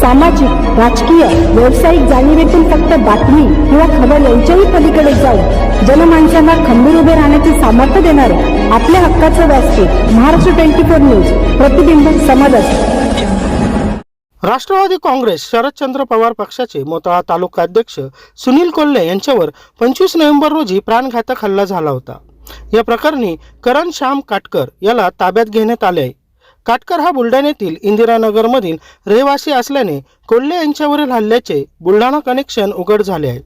सामाजिक राजकीय व्यावसायिक जाणीवेतून फक्त बातमी किंवा खबर यांच्याही पलीकडे जाऊन जनमानसांना खंबीर उभे राहण्याचे सामर्थ्य देणारे आपल्या हक्काचं व्यासपीठ महाराष्ट्र ट्वेंटी फोर न्यूज प्रतिबिंब समाजाचे. राष्ट्रवादी काँग्रेस शरदचंद्र पवार पक्षाचे मोताळा तालुका अध्यक्ष सुनील कोल्हे यांच्यावर पंचवीस नोव्हेंबर रोजी प्राणघातक हल्ला झाला होता. या प्रकरणी करण श्याम काटकर याला ताब्यात घेण्यात आले आहे. काटकर हा बुलढाण्यातील इंदिरानगरमधील रहिवासी असल्याने कोल्हे यांच्यावरील हल्ल्याचे बुलढाणा कनेक्शन उघड झाले आहे.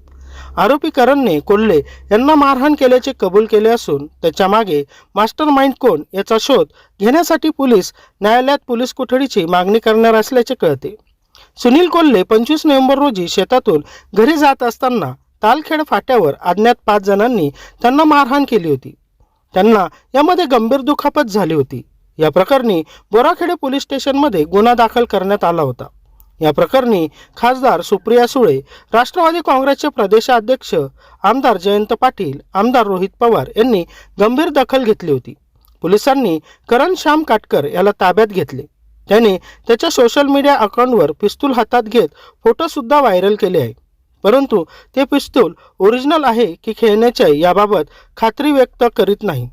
आरोपी करणने कोल्हे यांना मारहाण केल्याचे कबूल केले असून त्याच्यामागे मास्टर माइंड कोण याचा शोध घेण्यासाठी पोलीस न्यायालयात पोलीस कोठडीची मागणी करणार असल्याचे कळते. सुनील कोल्हे पंचवीस नोव्हेंबर रोजी शेतातून घरी जात असताना तालखेड फाट्यावर अज्ञात पाच जणांनी त्यांना मारहाण केली होती. त्यांना यामध्ये गंभीर दुखापत झाली होती. या प्रकरणी बोराखेडे पोलीस स्टेशनमध्ये गुन्हा दाखल करण्यात आला होता. या प्रकरणी खासदार सुप्रिया सुळे राष्ट्रवादी काँग्रेसचे प्रदेशाध्यक्ष आमदार जयंत पाटील आमदार रोहित पवार यांनी गंभीर दखल घेतली होती. पोलिसांनी करण श्याम काटकर याला ताब्यात घेतले. त्याने त्याच्या सोशल मीडिया अकाउंटवर पिस्तूल हातात घेत फोटोसुद्धा व्हायरल केले आहे. परंतु ते पिस्तूल ओरिजिनल आहे की खेळण्याचे याबाबत खात्री व्यक्त करीत नाही.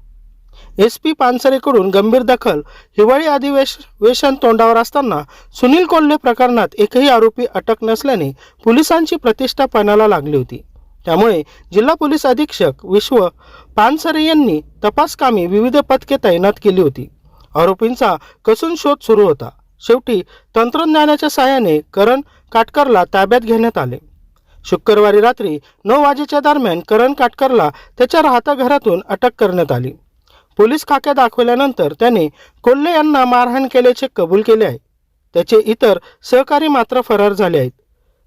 एस पी पानसरेकडून गंभीर दखल हिवाळी अधिवेशन तोंडावर असताना सुनील कोल्हे प्रकरणात एकही आरोपी अटक नसल्याने पोलिसांची प्रतिष्ठा पणाला लागली होती. त्यामुळे जिल्हा पोलीस अधीक्षक विश्व पानसरे यांनी तपासकामी विविध पथके तैनात केली होती. आरोपींचा कसून शोध सुरू होता. शेवटी तंत्रज्ञानाच्या सहाय्याने करण काटकरला ताब्यात घेण्यात आले. शुक्रवारी रात्री नऊ वाजेच्या दरम्यान करण काटकरला त्याच्या राहत्या घरातून अटक करण्यात आली. पोलीस खाक्या दाखवल्यानंतर त्याने कोल्हे यांना मारहाण केल्याचे कबूल केले आहे. त्याचे इतर सहकारी मात्र फरार झाले आहेत.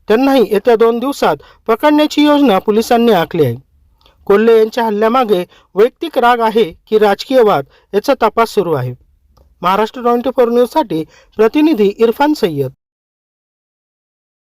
त्यांनाही येत्या दोन दिवसात पकडण्याची योजना पोलिसांनी आखली आहे. कोल्हे यांच्या हल्ल्यामागे वैयक्तिक राग आहे की राजकीय वाद याचा तपास सुरू आहे. महाराष्ट्र ट्वेंटी फोर न्यूजसाठी प्रतिनिधी इरफान सय्यद.